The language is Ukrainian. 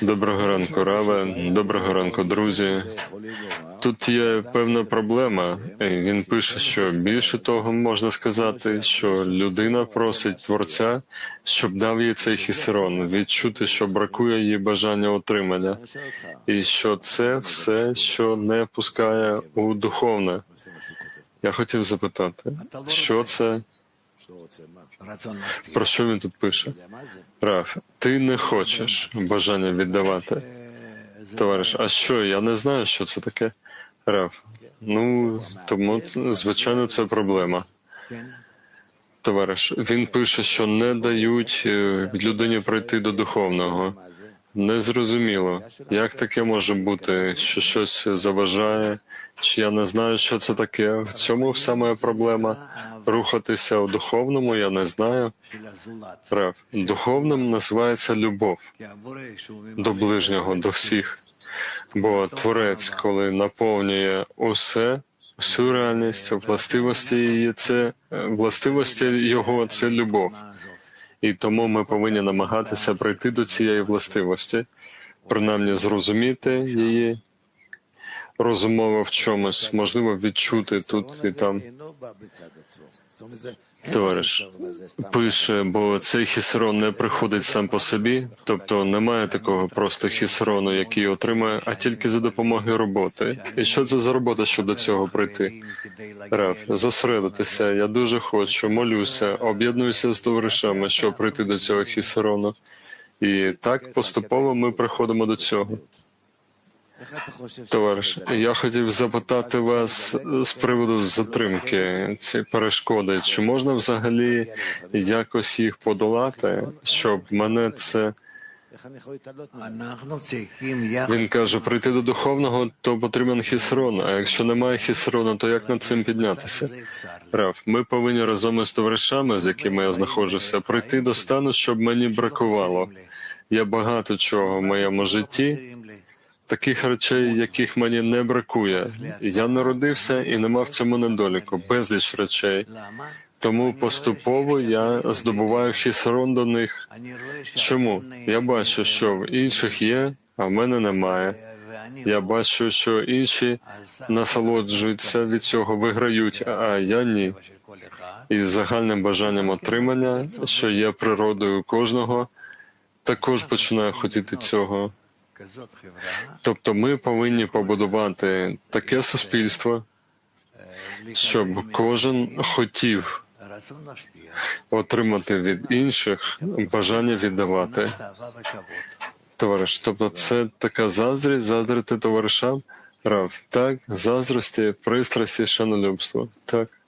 Доброго ранку, Раве. Доброго ранку, друзі. Тут є певна проблема. Він пише, що більше того можна сказати, що людина просить творця, щоб дав їй цей хісерон, відчути, що бракує їй бажання отримання, і що це все, що не пускає у духовне. Я хотів запитати, що це. Про що він тут пише? Раф, ти не хочеш бажання віддавати, товариш. А що? Я не знаю, що це таке. Раф, ну тому звичайно, це проблема. Товариш, він пише, що не дають е, людині пройти до духовного. Незрозуміло, як таке може бути, що щось заважає, чи я не знаю, що це таке. В цьому вся моя проблема. Рухатися у духовному, я не знаю. Прав. Духовним називається любов до ближнього, до всіх. Бо творець, коли наповнює усе, всю реальність, властивості її це е, властивості його це любов. І тому ми повинні намагатися прийти до цієї властивості, принаймні зрозуміти її, Розумова в чомусь, можливо, відчути тут і там. Товариш пише, бо цей хісрон не приходить сам по собі, тобто немає такого просто хісрону, який отримує, а тільки за допомогою роботи. І що це за робота, щоб до цього прийти? Раф, зосередитися. Я дуже хочу, молюся, об'єднуюся з товаришами, щоб прийти до цього хісрону. І так поступово ми приходимо до цього. Товариш, я хотів запитати вас е, з приводу затримки ці перешкоди. Чи можна взагалі якось їх подолати? Щоб мене це він каже: прийти до духовного, то потрібен хісрон. А якщо немає хісрона, то як над цим піднятися? Рав, ми повинні разом із товаришами, з якими я знаходжуся, прийти до стану, щоб мені бракувало. Я багато чого в моєму житті таких речей, яких мені не бракує. Я народився і не мав цьому недоліку, безліч речей. Тому поступово я здобуваю хісрон до них. Чому? Я бачу, що в інших є, а в мене немає. Я бачу, що інші насолоджуються від цього, виграють, а я ні. І з загальним бажанням отримання, що є природою кожного, також починаю хотіти цього. Тобто ми повинні побудувати таке суспільство, щоб кожен хотів отримати від інших бажання віддавати товариш. Тобто, це така заздрість, заздрити товаришам, рав, так, заздрості, пристрасті, шанолюбство. Так.